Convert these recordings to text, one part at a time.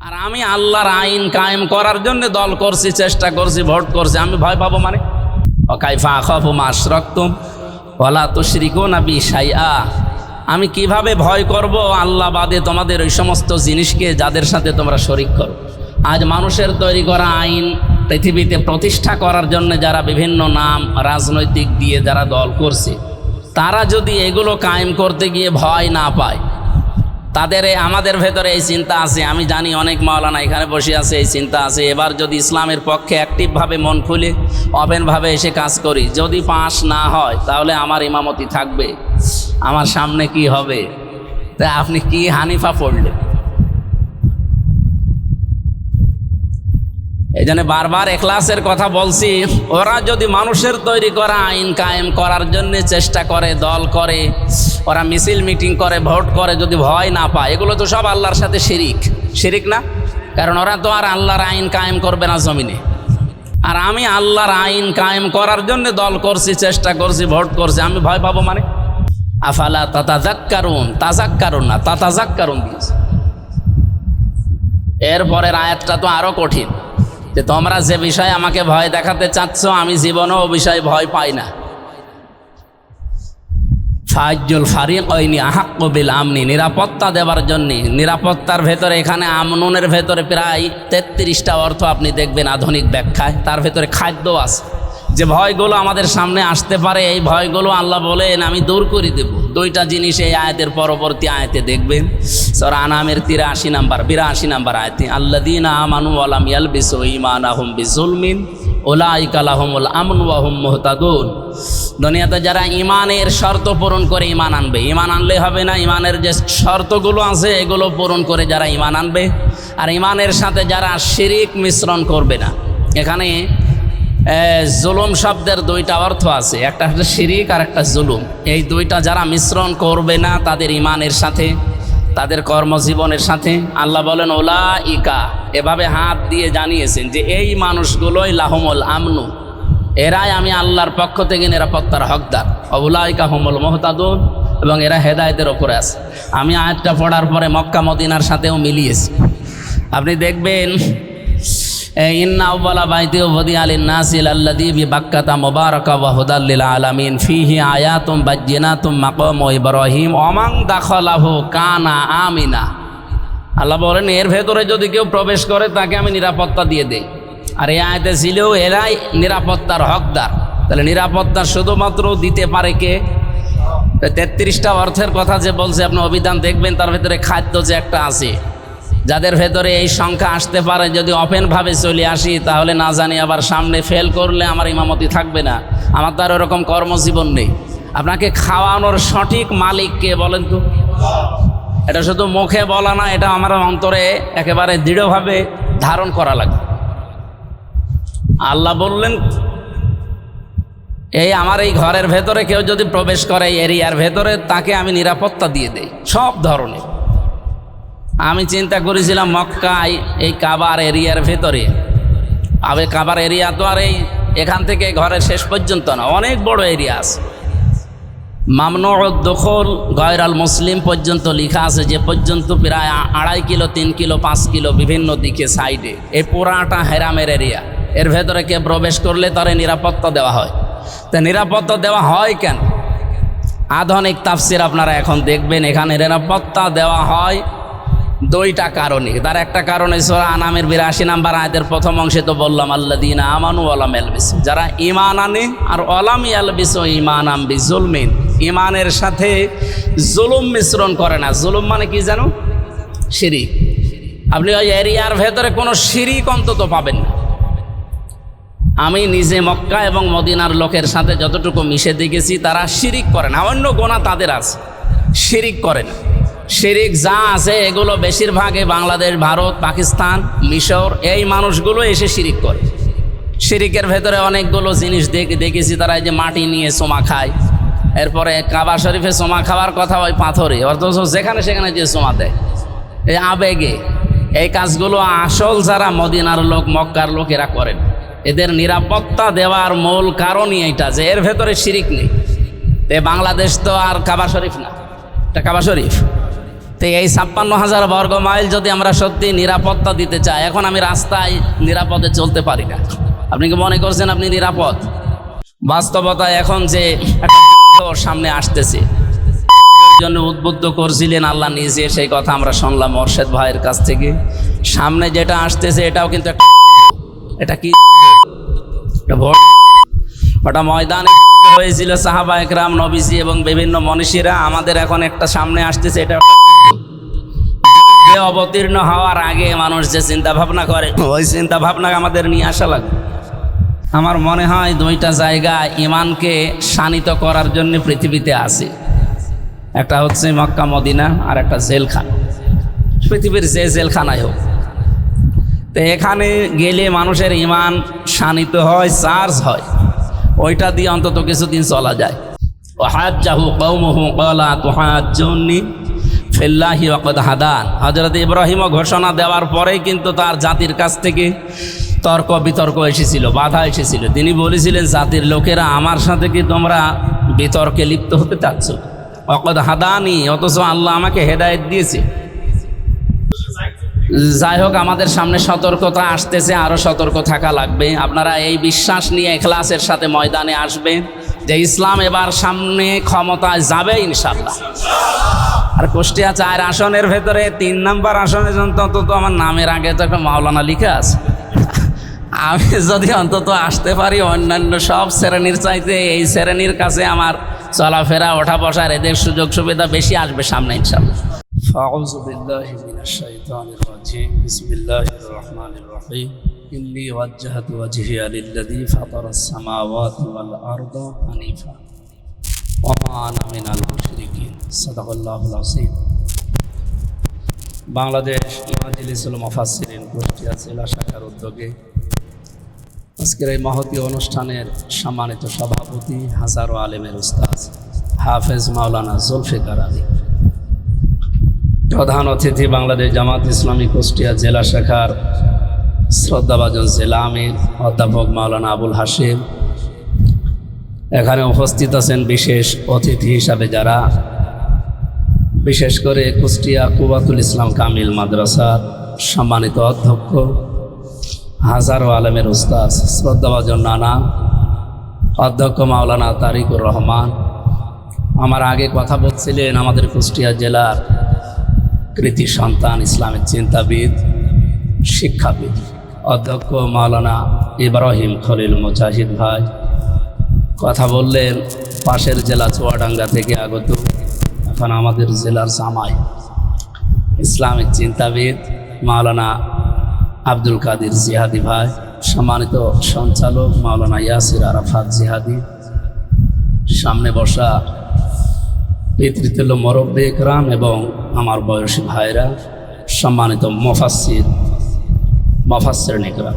আর আমি আল্লাহর আইন কায়েম করার জন্য দল করছি, চেষ্টা করছি, ভোট করছি। আমি ভয় পাবো মানে? অকাইফা আখফু মাসরক্তুম ওলা তুশরিকু না বিশাইয়া আমি কীভাবে ভয় করব? আল্লাহ বাদে তোমাদের ওই সমস্ত জিনিসকে যাদের সাথে তোমরা শরিক করো। আজ মানুষের তৈরি করা আইন পৃথিবীতে প্রতিষ্ঠা করার জন্য যারা বিভিন্ন নাম, রাজনৈতিক দিয়ে যারা দল করছে, তারা যদি এগুলো কায়েম করতে গিয়ে ভয় না পায় তাদের আমাদের ভেতরে এই চিন্তা আছে। আমি জানি অনেক মাওলানা এখানে বসে আছে, এই চিন্তা আছে। এবার যদি ইসলামের পক্ষে অ্যাক্টিভভাবে মন খুলে অপেনভাবে এসে কাজ করি, যদি পাস না হয়, তাহলে আমার ইমামতি থাকবে। আমার সামনে কি হবে? তা আপনি কি হানিফা পড়লেন? এই জন্য বারবার এখলাসের কথা বলছি, ওরা যদি মানুষের তৈরি করা আইন কায়েম করার জন্য চেষ্টা করে, দল করে, ওরা মিছিল মিটিং করে, ভোট করে, যদি ভয় না পায়, এগুলো তো সব আল্লাহর সাথে শিরিক। শিরিক না? কারণ ওরা তো আর আল্লাহর আইন কায়েম করবে না জমিনে। আর আমি আল্লাহর আইন কায়েম করার জন্য দল করছি, চেষ্টা করছি, ভোট করছি, আমি ভয় পাবো মানে? আফালা তাতাজাক্কারুন তাজাক্কারুন না তাতাজাক্কারুন দিয়েছে। এরপরের আয়াতটা তো আরও কঠিন। যে তোমরা যে বিষয়ে আমাকে ভয় দেখাতে চাচ্ছ, আমি জীবনেও বিষয়ে ভয় পাই না। ফাইজুল ফারিক ওইনি আহাক্কবিল আমনি, নিরাপত্তা দেবার জন্যে। নিরাপত্তার ভেতরে এখানে আমনুনের ভেতরে প্রায় তেত্রিশটা অর্থ আপনি দেখবেন আধুনিক ব্যাখ্যায়। তার ভেতরে খাদ্য আছে। যে ভয়গুলো আমাদের সামনে আসতে পারে, এই ভয়গুলো আল্লাহ বলেন, আমি দূর করে দেব। দুইটা জিনিস এই আয়াতের পরবর্তী আয়াতে দেখবেন। সর আনামের তিরাশি নাম্বার, বিরাশি নাম্বার আয়াতে আল্লাদিন আমানু আলাম ইয়ালবিসু ইমান আহম বিজুলমিন ওলাইকালাহমুল আমন ওয়াহুম মোহতাদুন। দুনিয়াতে যারা ইমানের শর্ত পূরণ করে ইমান আনবে ইমান আনলে হবে না ইমানের যে শর্তগুলো আছে, এগুলো পূরণ করে যারা ইমান আনবে। আর ইমানের সাথে যারা শিরিক মিশ্রণ করবে না, এখানে জুলুম শব্দের দুইটা অর্থ আছে। একটা হচ্ছে শিরিক আর একটা জুলুম। এই দুইটা যারা মিশ্রণ করবে না তাদের ইমানের সাথে, তাদের কর্মজীবনের সাথে, আল্লাহ বলেন ওলা ইকা এভাবে হাত দিয়ে জানিয়েছেন যে, এই মানুষগুলোই লাহমল আমনু। এরাই আমি আল্লাহর পক্ষ থেকে নিরাপত্তার হকদার। অবুলাইকা হোমল মোহতাদুন। এবং এরা হেদায়তের ওপরে আছে। আমি আয়াতটা পড়ার পরে মক্কা মদিনার সাথেও মিলিয়েছি। আপনি দেখবেন নাসিল মুবারাকা আলামিন। অমাং আল্লাহ এর ভেতরে যদি কেউ প্রবেশ করে, তাকে আমি নিরাপত্তা দিয়ে দেই। আর এই আয়তে ছিল এরাই নিরাপত্তার হকদার। তাহলে নিরাপত্তা শুধুমাত্র দিতে পারে কে? তেত্রিশটা অর্থের কথা যে বলছে, আপনি অভিধান দেখবেন, তার ভেতরে খাদ্য যে একটা আছে। যাদের ভেতরে এই সংখ্যা আসতে পারে, যদি ওপেনভাবে চলে আসি, তাহলে না জানি আবার সামনে ফেল করলে আমার ইমামতি থাকবে না। আমার তো আর ওরকম কর্মজীবন নেই। আপনাকে খাওয়ানোর সঠিক মালিক কে বলেন তো? এটা শুধু মুখে বলা না, এটা আমার অন্তরে একেবারে দৃঢ়ভাবে ধারণ করা লাগে। আল্লাহ বললেন, এই আমার এই ঘরের ভেতরে কেউ যদি প্রবেশ করে এই এরিয়ার ভেতরে, তাকে আমি নিরাপত্তা দিয়ে দেই। সব ধরনের। আমি চিন্তা করেছিলাম মক্কায় এই কাবার এরিয়ার ভেতরে। আবে কাবার এরিয়া তো আর এই এখান থেকে ঘরের শেষ পর্যন্ত না, অনেক বড় এরিয়া আছে। মামনো দখল গয়রাল মুসলিম পর্যন্ত লেখা আছে যে পর্যন্ত প্রায় আড়াই কিলো, তিন কিলো, পাঁচ কিলো বিভিন্ন দিকে সাইডে। এই পুরাটা হেরামের এরিয়া। এর ভেতরে কে প্রবেশ করলে তারে নিরাপত্তা দেওয়া হয়। তা নিরাপত্তা দেওয়া হয় কেন? আধুনিক তাফসির আপনারা এখন দেখবেন, এখানে নিরাপত্তা দেওয়া হয় দুইটা কারণে তার একটা কারণে আনামের বিরাশি নাম্বার আয়তের প্রথম অংশে তো বললাম আল্লাহ দিন আমানু আলাম এলবিস যারা ইমান আনে আর অলাম এলবিস ইমান আম বি জুলমিন। ইমানের সাথে জুলুম মিশ্রণ করে না। জুলুম মানে কি জানো? শিরিক। আপনি ওই এরিয়ার ভেতরে কোনো শিরিক অন্তত পাবেন না। আমি নিজে মক্কা এবং মদিনার লোকের সাথে যতটুকু মিশে দেখেছি, তারা শিরিক করে না। অন্য গোনা তাদের আছে। শিরিক করে না। শিরিক যা আছে, এগুলো বেশিরভাগে বাংলাদেশ, ভারত, পাকিস্তান, মিশর, এই মানুষগুলো এসে শিরিক করে। শিরিকের ভেতরে অনেকগুলো জিনিস দেখে, দেখেছি তারা এই যে মাটি নিয়ে সোমা খায়। এরপরে কাবা শরীফে সোমা খাওয়ার কথা ওই পাথরে, অথচ যেখানে সেখানে যে সোমা দেয়। এই আবেগে এই কাজগুলো আসল যারা মদিনার লোক, মক্কার লোক, এরা করেন। এদের নিরাপত্তা দেওয়ার মূল কারণই এইটা যে এর ভেতরে শিরিক নেই। বাংলাদেশ তো আর কাবা শরীফ না। এটা কাবা শরীফ। তো এই ছাপ্পান্ন হাজার বর্গ মাইল যদি আমরা সত্যি নিরাপত্তা দিতে চাই, এখন আমি রাস্তায় নিরাপদে চলতে পারি না। আপনি কি মনে করছেন আপনি নিরাপদ? বাস্তবতা এখন যে একটা সামনে আসতেছে। জন্য উদ্বুদ্ধ করছিলেন আল্লাহ নিজে, সেই কথা আমরা শুনলাম অর্শেদ ভাইয়ের কাছ থেকে। সামনে যেটা আসতেছে, এটাও কিন্তু একটা এটা কি ওটা ময়দানে হয়েছিল সাহাবা একরাম নবিসি এবং বিভিন্ন মনীষীরা। আমাদের এখন একটা সামনে আসতেছে, এটা যুদ্ধে অবতীর্ণ হওয়ার আগে মানুষ যে চিন্তা ভাবনা করে, ওই চিন্তা ভাবনা আমাদের নিয়ে আসা লাগবে আমার মনে হয় দুইটা জায়গা ইমানকে শানিত করার জন্য পৃথিবীতে আসে একটা হচ্ছে মক্কা, মদিনা, আর একটা জেলখানা। পৃথিবীর যে জেলখানায় হোক। তো এখানে গেলে মানুষের ইমান শানিত হয়, চার্জ হয়। ওইটা দিয়ে অন্তত কিছুদিন চলা যায়। ও হাত জাহু কৌমহু কলা তো হাত তুহাজ্জুনি ফিল্লাহি ওয়াকদ হাদান হজরত ইব্রাহিমও ঘোষণা দেওয়ার পরেই কিন্তু তার জাতির কাছ থেকে তর্ক বিতর্ক এসেছিল, বাধা এসেছিল। তিনি বলেছিলেন, জাতির লোকেরা আমার সাথে কি তোমরা বিতর্কে লিপ্ত হতে চাচ্ছ? অকদ হাদানি, অথচ আল্লাহ আমাকে হেদায়েত দিয়েছে। যাই হোক, আমাদের সামনে সতর্কতা আসতেছে আরও সতর্ক থাকা লাগবে। আপনারা এই বিশ্বাস নিয়ে ক্লাসের সাথে ময়দানে আসবেন যে ইসলাম এবার সামনে ক্ষমতায় যাবে ইনশাল্লাহ আর কুষ্টিয়া চার আসনের ভেতরে তিন নম্বর আসনে অন্তত আমার নামের আগে তো একটা মাওলানা লিখে আছে আমি যদি অন্তত আসতে পারি অন্যান্য সব শ্রেণীর চাইতে এই শ্রেণীর কাছে আমার চলাফেরা ওঠা বসার এদের সুযোগ সুবিধা বেশি আসবে সামনে ইনশাল্লাহ فأعوذ بالله من الشيطان الرجيم بسم الله الرحمن الرحيم إني وجهت وجهي للذي فطر السماوات والأرض حنيفا وما أنا من المشركين صدق الله العظيم বাংলাদেশ ইমাজিলিসুল মফাসিরিন কুষ্টিয়া জেলা শাখার উদ্যোগে আজকের এই মহতী অনুষ্ঠানের সম্মানিত সভাপতি হাজারো আলেমের উস্তাদ হাফেজ মাওলানা জুলফিকার আলী প্রধান অতিথি বাংলাদেশ জামাত ইসলামী কুষ্টিয়া জেলা শাখার শ্রদ্ধাভাজন জেলা আমির, অধ্যাপক মাওলানা আবুল হাসিম এখানে উপস্থিত আছেন বিশেষ অতিথি হিসাবে যারা, বিশেষ করে কুষ্টিয়া কুবাতুল ইসলাম কামিল মাদ্রাসার সম্মানিত অধ্যক্ষ, হাজারো আলমের উস্তাদ, শ্রদ্ধাভাজন নানা, অধ্যক্ষ মাওলানা তারিকুর রহমান। আমার আগে কথা বলছিলেন আমাদের কুষ্টিয়া জেলার কৃতি সন্তান ইসলামের চিন্তাবিদ, শিক্ষাবিদ। অধ্যক্ষ মাওলানা ইব্রাহিম খলিল মুজাহিদ ভাই। কথা বললেন, পাশের জেলা চুয়াডাঙ্গা থেকে আগত এখন আমাদের জেলার জামাই। ইসলামিক চিন্তাবিদ মাওলানা আব্দুল কাদির জিহাদি ভাই, সম্মানিত সঞ্চালক মাওলানা ইয়াসির আরাফাত জিহাদি। সামনে বসা পিতৃতুল্য মরব্বে একরাম এবং আমার বয়সী ভাইরা, সম্মানিত মফাসির মফাসের নিকরাম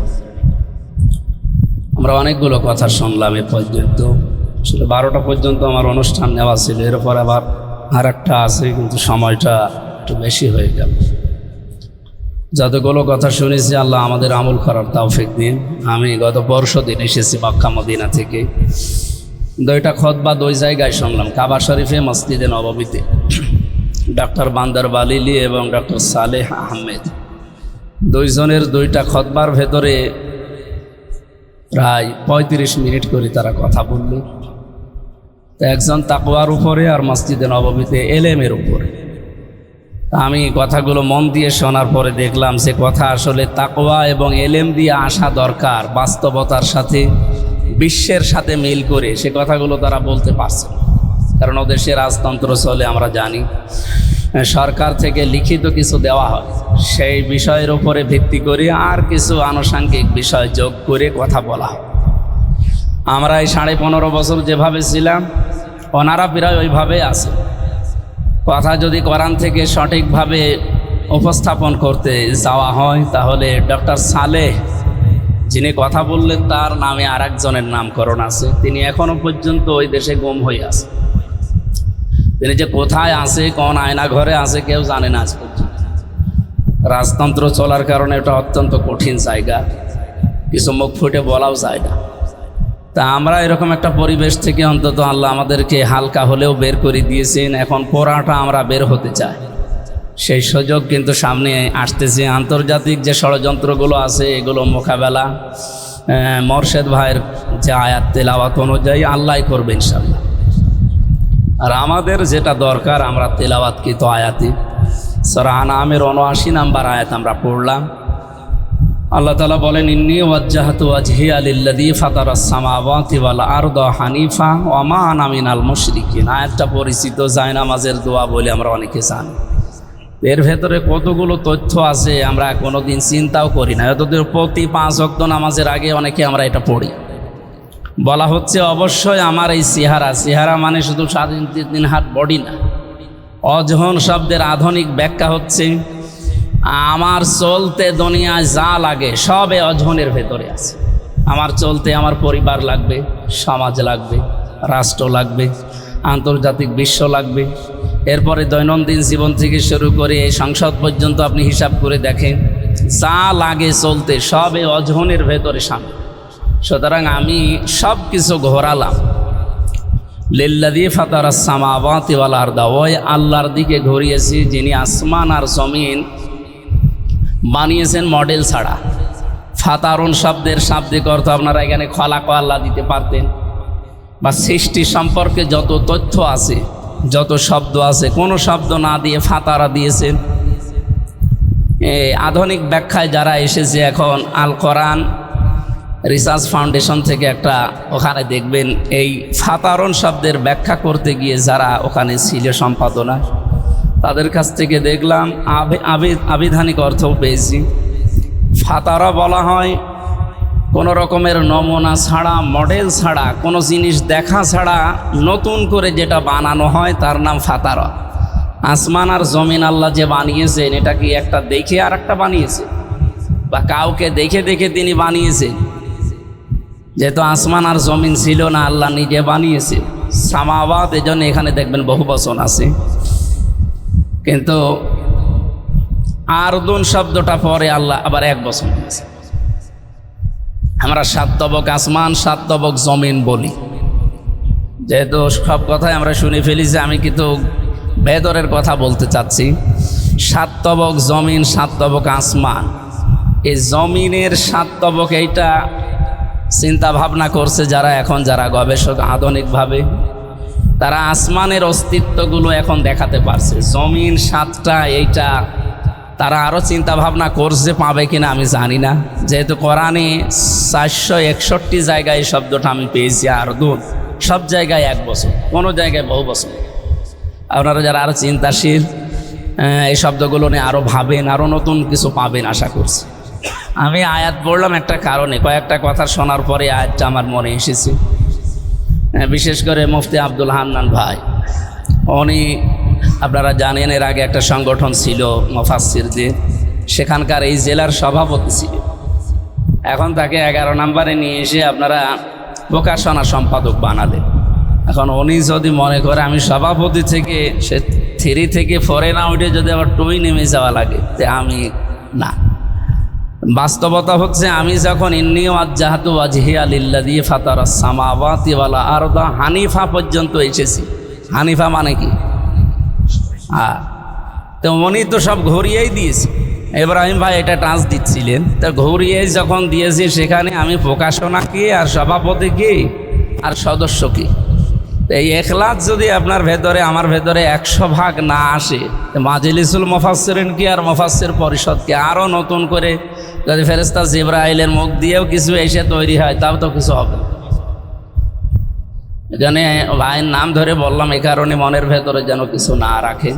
আমরা অনেকগুলো কথা শুনলাম এ পর্যন্ত। আসলে বারোটা পর্যন্ত আমার অনুষ্ঠান নেওয়া ছিল, এরপর আবার আর একটা আছে, কিন্তু সময়টা একটু বেশি হয়ে গেল। যতগুলো কথা শুনেছি, আল্লাহ আমাদের আমল করার তাওফিক দিন। আমি গত পরশু দিন এসেছি মক্কা মদিনা থেকে। দুইটা খত বা দুই জায়গায় শুনলাম, কাবা শরীফে, মসজিদে নবমীতে। ডাক্তার বান্দার বালিলি এবং ডক্টর সালেহ আহমেদ। দুইজনের দুইটা খতবার ভেতরে প্রায় পঁয়ত্রিশ মিনিট করে তারা কথা বলল। তো একজন তাকওয়ার উপরে আর মসজিদে নবমীতে এলেমের উপরে। আমি কথাগুলো মন দিয়ে শোনার পরে দেখলাম যে কথা আসলে তাকওয়া এবং এলেম দিয়ে আসা দরকার, বাস্তবতার সাথে, বিশ্বের সাথে মিল করে। সে কথাগুলো তারা বলতে পারছে কারণ ওদের সে রাজতন্ত্র চলে, আমরা জানি। সরকার থেকে লিখিত কিছু দেওয়া হয়। সেই বিষয়ের উপরে ভিত্তি করে আর কিছু আনুষাঙ্গিক বিষয় যোগ করে কথা বলা হয়। আমরা এই সাড়ে পনেরো বছর যেভাবে ছিলাম, ওনারা প্রায় ওইভাবে আছে। কথা যদি কোরআন থেকে সঠিকভাবে উপস্থাপন করতে যাওয়া হয়, তাহলে ডক্টর সালেহ, যিনি কথা বললেন, তার নামে আর একজনের নামকরণ আছে। তিনি এখনও পর্যন্ত ওই দেশে গুম হয়ে আছে তিনি যে কোথায় আছে, কোন আয়না ঘরে আছে, কেউ জানে না আজ পর্যন্ত। রাজতন্ত্র চলার কারণে এটা অত্যন্ত কঠিন জায়গা। কিছু মুখ ফুটে বলাও যায় না। তা আমরা এরকম একটা পরিবেশ থেকে অন্তত আল্লাহ আমাদেরকে হালকা হলেও বের করে দিয়েছেন। এখন পোড়াটা আমরা বের হতে চাই। সেই সুযোগ কিন্তু সামনে আসতেছে। আন্তর্জাতিক যে ষড়যন্ত্রগুলো আছে, এগুলো মোকাবেলা মর্শেদ ভাইয়ের যে আয়াত তেলাওয়াত অনুযায়ী আল্লাহ করবেন ইনশাল্লাহ আর আমাদের যেটা দরকার, আমরা তেলাওয়াতকৃত আয়াতি। সরাহান আমের উনআশি নাম্বার আয়াত আমরা পড়লাম। আল্লাহ তালা বলেন, ইন্নি ওয়াজ্জাহাতু ওয়াজহি আলিল্লাদি ফাতার সামাওয়াতি আরদ হানিফা ওমা আনা মিনাল মুশরিকিন। আয়াতটা পরিচিত, জায়নামাজের দোয়া বলে আমরা অনেকে জানি। এর ভেতরে কতগুলো তথ্য আছে, আমরা কোনো দিন চিন্তাও করি না। এতদূর প্রতি পাঁচ অক্ত নামাজের আগে অনেকে আমরা এটা পড়ি। বলা হচ্ছে অবশ্যই আমার এই চেহারা। চেহারা মানে শুধু স্বাধীন তিন হাত বডি না। অজহন শব্দের আধুনিক ব্যাখ্যা হচ্ছে, আমার চলতে দুনিয়ায় যা লাগে সবে অজহনের ভেতরে আছে। আমার চলতে আমার পরিবার লাগবে, সমাজ লাগবে, রাষ্ট্র লাগবে, আন্তর্জাতিক বিশ্ব লাগবে। এরপরে দৈনন্দিন জীবন থেকে শুরু করে এই সংসদ পর্যন্ত আপনি হিসাব করে দেখেন, যা লাগে চলতে সবে অজহনের ভেতরে সামিল। সুতরাং আমি সব কিছু ঘোরালাম। লিল্লাদি ফাতার সামাবাতি ওয়াল ওই আল্লাহর দিকে ঘুরিয়েছি যিনি আসমান আর জমিন বানিয়েছেন মডেল ছাড়া। ফাতারুন শব্দের শাব্দিক অর্থ আপনারা এখানে খলাক আল্লাহ দিতে পারতেন। বা সৃষ্টি সম্পর্কে যত তথ্য আছে, যত শব্দ আছে, কোনো শব্দ না দিয়ে ফাতারা দিয়েছেন। আধুনিক ব্যাখ্যায় যারা এসেছে এখন আল কোরআন রিসার্চ ফাউন্ডেশন থেকে একটা ওখানে দেখবেন এই ফাতারন শব্দের ব্যাখ্যা করতে গিয়ে যারা ওখানে ছিল সম্পাদনা, তাদের কাছ থেকে দেখলাম আবে- আবে- আবিধানিক অর্থও পেয়েছি। ফাতারা বলা হয় কোনো রকমের নমুনা ছাড়া, মডেল ছাড়া, কোনো জিনিস দেখা ছাড়া নতুন করে যেটা বানানো হয় তার নাম ফাতারা। আসমান আর জমিন আল্লাহ যে বানিয়েছেন, এটা কি একটা দেখে আর একটা বানিয়েছে? বা কাউকে দেখে দেখে তিনি বানিয়েছেন? যেহেতু আসমান আর জমিন ছিল না, আল্লাহ নিজে বানিয়েছে। সামাবাদ এজন্য এখানে দেখবেন বহু বচন আছে। কিন্তু আরদুন শব্দটা পরে আল্লাহ আবার এক বছর দিয়েছে। আমরা সাত তবক আসমান, সাত তবক জমিন বলি। যেহেতু সব কথাই আমরা শুনে ফেলেছি, আমি কিন্তু বেদরের কথা বলতে চাচ্ছি। সাত তবক জমিন, সাত তবক আসমান। এই জমিনের সাত তবক এইটা চিন্তা ভাবনা করছে যারা এখন, যারা গবেষক আধুনিকভাবে, তারা আসমানের অস্তিত্বগুলো এখন দেখাতে পারছে। জমিন, সাতটা, এইটা, তারা আরও ভাবনা করছে পাবে কিনা আমি জানি না। যেহেতু কোরআনে চারশো একষট্টি জায়গায় এই শব্দটা আমি পেয়েছি আর দুন সব জায়গায় এক বছর, কোনো জায়গায় বহু বছর আপনারা যারা আরও চিন্তাশীল এই শব্দগুলো নিয়ে আরও ভাবেন আরও নতুন কিছু পাবেন আশা করছি। আমি আয়াত পড়লাম একটা কারণে কয়েকটা কথা শোনার পরে আয়াতটা আমার মনে এসেছে। হ্যাঁ, বিশেষ করে মুফতি আব্দুল হান্নান ভাই উনি আপনারা জানেন এর আগে একটা সংগঠন ছিল মফাসিরদের সেখানকার এই জেলার সভাপতি ছিল। এখন তাকে এগারো নম্বরে নিয়ে এসে আপনারা প্রকাশনা সম্পাদক বানালেন। এখন উনি যদি মনে করে আমি সভাপতি থেকে সে থ্রি থেকে ফোরে না উঠে যদি আবার টুই নেমে যাওয়া লাগে তে আমি না। বাস্তবতা হচ্ছে আমি যখন ইন্নিও আজ্জাহাতু আজহিয়া লিল্লাদি ফাতার সামাওয়াতি ওয়ালা আরদা, হানিফা পর্যন্ত এসেছি। হানিফা মানে কি? হ্যাঁ তো উনি তো সব ঘুরিয়েই দিয়েছে। এব্রাহিম ভাই এটা টাচ দিচ্ছিলেন। তো ঘুরিয়ে যখন দিয়েছি সেখানে আমি প্রকাশনা কি আর সভাপতি কি আর সদস্য কি? এই এখলাস যদি আপনার ভেতরে, আমার ভেতরে একশো ভাগ না আসে মাজলিসুল মোফাসরিন কি আর মোফাসের পরিষদকে আরও নতুন করে যদি ফেরেস্তা জিব্রাইলের মুখ দিয়েও কিছু এসে তৈরি হয়, তাও তো কিছু হবে এখানে ভাইয়ের নাম ধরে বললাম এই কারণে মনের ভেতরে যেন কিছু না রাখে।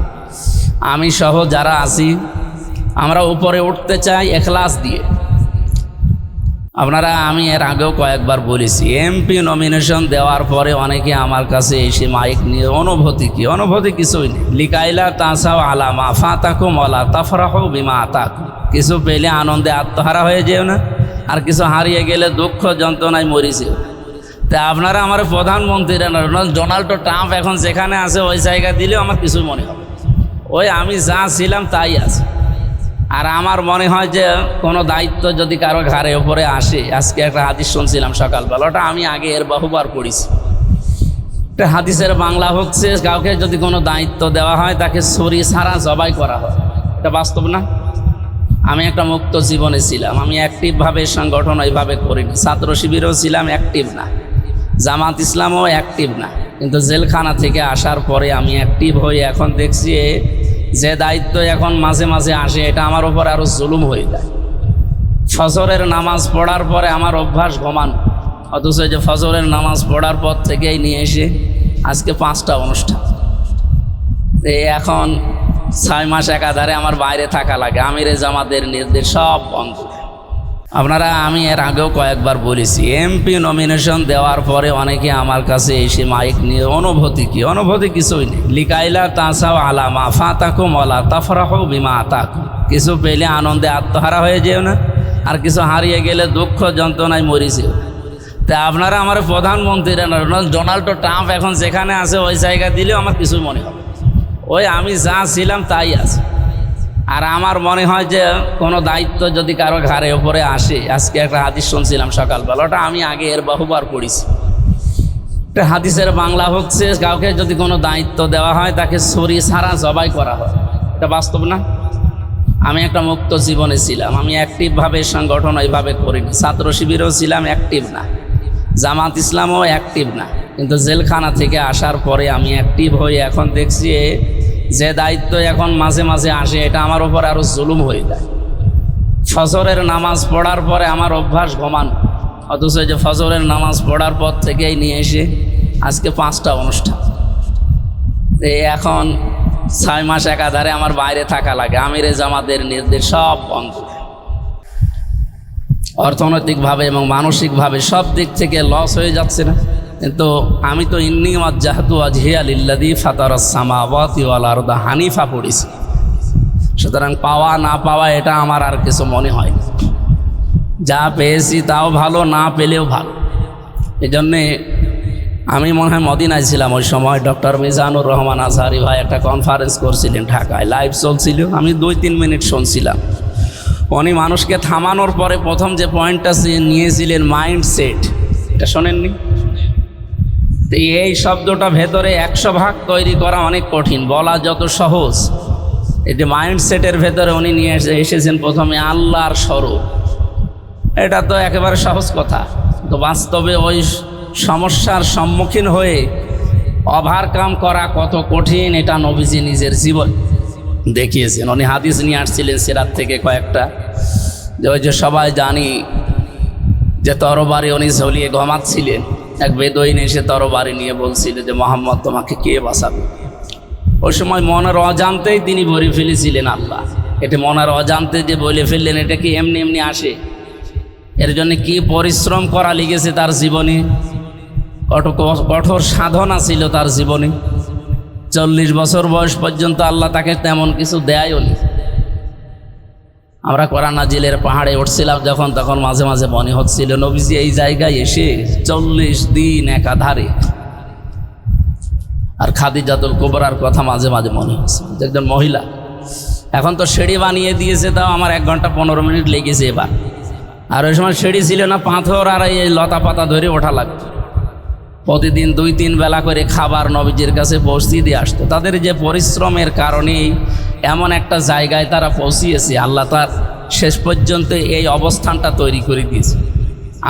আমি সহ যারা আছি, আমরা উপরে উঠতে চাই এখলাস দিয়ে। আপনারা, আমি এর আগেও কয়েকবার বলেছি এমপি নমিনেশন দেওয়ার পরে অনেকে আমার কাছে এসে মাইক নিয়ে, অনুভূতি কি? অনুভূতি কিছুই নেই। লিকাইলা তাসাও আলামা ফাতাকুম আলা তাফরাহ বিমা আতাকুম। কিছু পেলে আনন্দে আত্মহারা হয়ে যেও না, আর কিছু হারিয়ে গেলে দুঃখ যন্ত্রণায় মরিছে তা আপনারা আমার প্রধানমন্ত্রী ডোনাল্ড ট্রাম্প এখন যেখানে আছে, ওই জায়গা দিলেও আমার কিছু মনে হবে ওই আমি যা ছিলাম তাই আছে। আর আমার মনে হয় যে কোনো দায়িত্ব যদি কারও ঘাড়ে ওপরে আসে, আজকে একটা হাদিস শুনছিলাম সকালবেলা, ওটা আমি আগে এর বহুবার পড়েছি। একটা হাদিসের বাংলা হচ্ছে, কাউকে যদি কোনো দায়িত্ব দেওয়া হয়, তাকে ছড়ি ছাড়া জবাই করা হয়। এটা বাস্তব না? আমি একটা মুক্ত জীবনে ছিলাম, আমি অ্যাক্টিভভাবে সংগঠন ওইভাবে করিনি, ছাত্র শিবিরেও ছিলাম অ্যাক্টিভ না। জামাত ইসলামও অ্যাক্টিভ না। কিন্তু জেলখানা থেকে আসার পরে আমি অ্যাক্টিভ হয়ে এখন দেখছি যে দায়িত্ব এখন মাঝে মাঝে আসে, এটা আমার উপর আরও জুলুম হয়ে যায়। ফজরের নামাজ পড়ার পরে আমার অভ্যাস ঘমান। অথচ যে ফজরের নামাজ পড়ার পর থেকেই নিয়ে এসে আজকে পাঁচটা অনুষ্ঠান। এখন ছয় মাস একাধারে আমার বাইরে থাকা লাগে। আমিরে জামাতের নির্দেশ সব বন্ধ। আপনারা, আমি এর আগেও কয়েকবার বলেছি এমপি নমিনেশন দেওয়ার পরে অনেকে আমার কাছে এসে মাইক নিয়ে, অনুভূতি কি? অনুভূতি কিছুই নেই। লিকাইলা তাসাও আলামা ফাতাকু মলা তাফরাহ বিমা তাকু কিছু পেলে আনন্দে আত্মহারা হয়ে যেও না, আর কিছু হারিয়ে গেলে দুঃখ যন্ত্রণায় মরিছেও তা আপনারা আমার প্রধানমন্ত্রী ডোনাল্ড ট্রাম্প এখন যেখানে আছে, ওই জায়গা দিলেও আমার কিছু মনে হবে ওই আমি যা ছিলাম তাই আছে। আর আমার মনে হয় যে কোনো দায়িত্ব যদি কারও ঘাড়ে ওপরে আসে, আজকে একটা হাদিস শুনছিলাম সকালবেলা, ওটা আমি আগে এর বহুবার পড়েছি। একটা হাদিসের বাংলা হচ্ছে, কাউকে যদি কোনো দায়িত্ব দেওয়া হয়, তাকে সরি সারা জবাই করা হয়। এটা বাস্তব না? আমি একটা মুক্ত জীবনে ছিলাম, আমি অ্যাক্টিভভাবে সংগঠন ওইভাবে করিনি। ছাত্র শিবিরেও ছিলাম, অ্যাক্টিভ না। জামাত ইসলামও অ্যাক্টিভ না। কিন্তু জেলখানা থেকে আসার পরে আমি অ্যাক্টিভ হয়ে এখন দেখছি যে দায়িত্ব এখন মাঝে মাঝে আসে, এটা আমার উপর আরও জুলুম হয়ে যায়। ফজরের নামাজ পড়ার পরে আমার অভ্যাস ঘুমানো। অথচ যে ফজরের নামাজ পড়ার পর থেকেই নিয়ে এসে আজকে পাঁচটা অনুষ্ঠান। এখন ছয় মাস একাধারে আমার বাইরে থাকা লাগে। আমিরে জামাতের নির্দেশ সব বন্ধ। অর্থনৈতিকভাবে এবং মানসিকভাবে সব দিক থেকে লস হয়ে যাচ্ছে না। কিন্তু আমি তো ইন্নিমাত জাহাতু আজহিয়ালিল্লাদি ফাতার সামাওয়াতি ওয়াল আরদা হানিফা পড়েছি। সুতরাং পাওয়া না পাওয়া এটা আমার আর কিছু মনে হয় যা পেয়েছি তাও ভালো, না পেলেও ভালো। এই জন্যে আমি মনে হয় মদিনায় ছিলাম ওই সময় ডক্টর মিজানুর রহমান আজহারি ভাই একটা কনফারেন্স করছিলেন ঢাকায়। লাইভ চলছিল, আমি দুই তিন মিনিট শুনছিলাম। উনি মানুষকে থামানোর পরে প্রথম যে পয়েন্টটা নিয়েছিলেন মাইন্ড সেট এটা শোনেননি? তো এই শব্দটা ভেতরে একশো ভাগ তৈরি করা অনেক কঠিন, বলা যত সহজ। এই যে মাইন্ডসেটের ভেতরে উনি নিয়ে এসে এসেছেন প্রথমে আল্লাহর স্বরূপ। এটা তো একেবারে সহজ কথা। তো বাস্তবে ওই সমস্যার সম্মুখীন হয়ে ওভারকাম করা কত কঠিন, এটা নবীজি নিজের জীবন দেখিয়েছেন। উনি হাদিস নিয়ে আসছিলেন সিরাত থেকে কয়েকটা। যে ওই যে সবাই জানি যে তরবারি উনি ঝলিয়ে ঘমাচ্ছিলেন। এক বেদইন এসে তরবারি নিয়ে বলছিল যে, মোহাম্মদ, তোমাকে কে বাঁচাবে? ওই সময় মনের অজান্তেই তিনি বলে ফেলেছিলেন আল্লাহ। এটা মনের অজান্তে যে বলে ফেললেন, এটা কি এমনি এমনি আসে? এর জন্য কি পরিশ্রম করা লিগেছে তার জীবনে? কত কঠোর সাধনা ছিল তার জীবনে। চল্লিশ বছর বয়স পর্যন্ত আল্লাহ তাকে তেমন কিছু দেয়ও নি। আমরা কোরআন জিলের পাহাড়ে উঠছিলাম যখন, তখন মাঝে মাঝে মনে হচ্ছিল, নবীজি এই জায়গায় এসে চল্লিশ দিন একাধারে। আর খাদিজাতুল কোবরার কথা মাঝে মাঝে মনে হচ্ছে একজন মহিলা। এখন তো সিঁড়ি বানিয়ে দিয়েছে, তাও আমার এক ঘণ্টা পনেরো মিনিট লেগেছে এবার। আর ওই সময় সিঁড়ি ছিল না, পাথর আর এই লতা পাতা ধরে ওঠা লাগতো। প্রতিদিন দুই, তিন বেলা করে খাবার নবীজির কাছে পৌঁছিয়ে দিয়ে আসতো। তাদের যে পরিশ্রমের কারণেই এমন একটা জায়গায় তারা পৌঁছিয়েছে। আল্লাহ তার শেষ পর্যন্ত এই অবস্থানটা তৈরি করে দিয়েছে।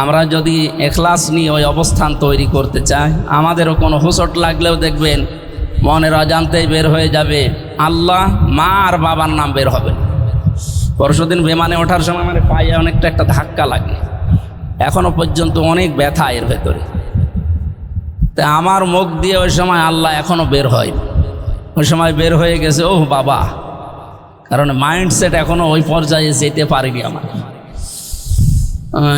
আমরা যদি এখলাস নিয়ে ওই অবস্থান তৈরি করতে চাই, আমাদেরও কোনো হোসট লাগলেও দেখবেন মনের অজান্তেই বের হয়ে যাবে, আল্লাহ মা আর বাবার নাম বের হবে পরশুদিন বিমানে ওঠার সময় আমার পায়ে অনেকটা একটা ধাক্কা লাগে। এখনও পর্যন্ত অনেক ব্যথা এর ভেতরে। তা আমার মুখ দিয়ে ওই সময় আল্লাহ এখনও বের হয়। ওই সময় বের হয়ে গেছে ও বাবা। কারণ মাইন্ডসেট এখনও ওই পর্যায়ে যেতে পারিনি আমার।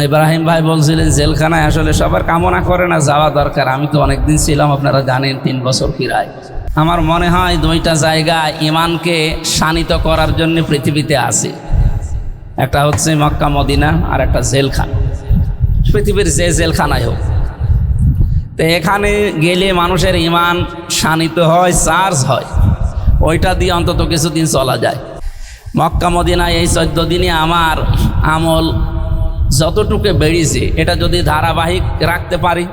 ইব্রাহিম ভাই বলছিলেন, জেলখানায় আসলে সবার কামনা করে না, যাওয়া দরকার। আমি তো অনেকদিন ছিলাম, আপনারা জানেন, তিন বছর ফিরায় আমার মনে হয় দুইটা জায়গা ইমানকে শানিত করার জন্য পৃথিবীতে আছে। একটা হচ্ছে মক্কা, মদিনা, আর একটা জেলখানা। পৃথিবীর যে জেলখানায় হোক। তো এখানে গেলে মানুষের ইমান শানিত হয়, চার্জ হয়। ওইটা দিয়ে অন্তত কিছুদিন চলা যায়। মক্কা, মদিনায় এই চোদ্দ দিনে আমার আমল যতটুকু বেড়েছে, এটা যদি ধারাবাহিক রাখতে পারি,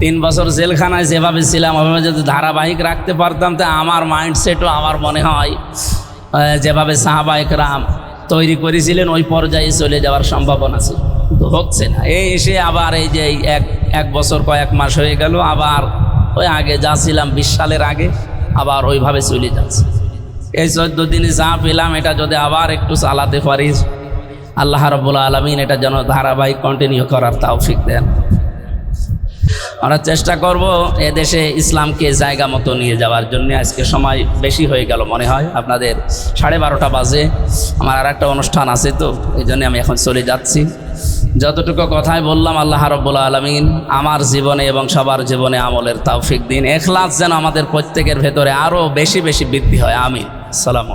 তিন বছর জেলখানায় যেভাবে ছিলাম, ওভাবে যদি ধারাবাহিক রাখতে পারতাম, তা আমার মাইন্ডসেটও আমার মনে হয় যেভাবে সাহাবা একরাম তৈরি করেছিলেন, ওই পর্যায়ে চলে যাওয়ার সম্ভাবনা ছিল। হচ্ছে না, এই এসে আবার এই যে এক এক বছর কয়েক মাস হয়ে গেল, আবার ওই আগে যা ছিলাম বিশ সালের আগে, আবার ওইভাবে চলে যাচ্ছে। এই চোদ্দ দিনে যা পেলাম, এটা যদি আবার একটু চালাতে পারিস, আল্লাহ রবুল্লা আলমিন এটা যেন ধারাবাহিক কন্টিনিউ করার তাওফিক দেন। আমরা চেষ্টা করব এদেশে ইসলামকে জায়গা মতো নিয়ে যাওয়ার জন্য। আজকে সময় বেশি হয়ে গেল মনে হয়। আপনাদের সাড়ে বারোটা বাজে। আমার আর একটা অনুষ্ঠান আছে তো, এই জন্য আমি এখন চলে যাচ্ছি। যতটুকু কথাই বললাম, আল্লাহ রব্বুল আলমিন আমার জীবনে এবং সবার জীবনে আমলের তাওফিক দিন। এখলাস যেন আমাদের প্রত্যেকের ভেতরে আরও বেশি বেশি বৃদ্ধি হয়। আমিন। সালাম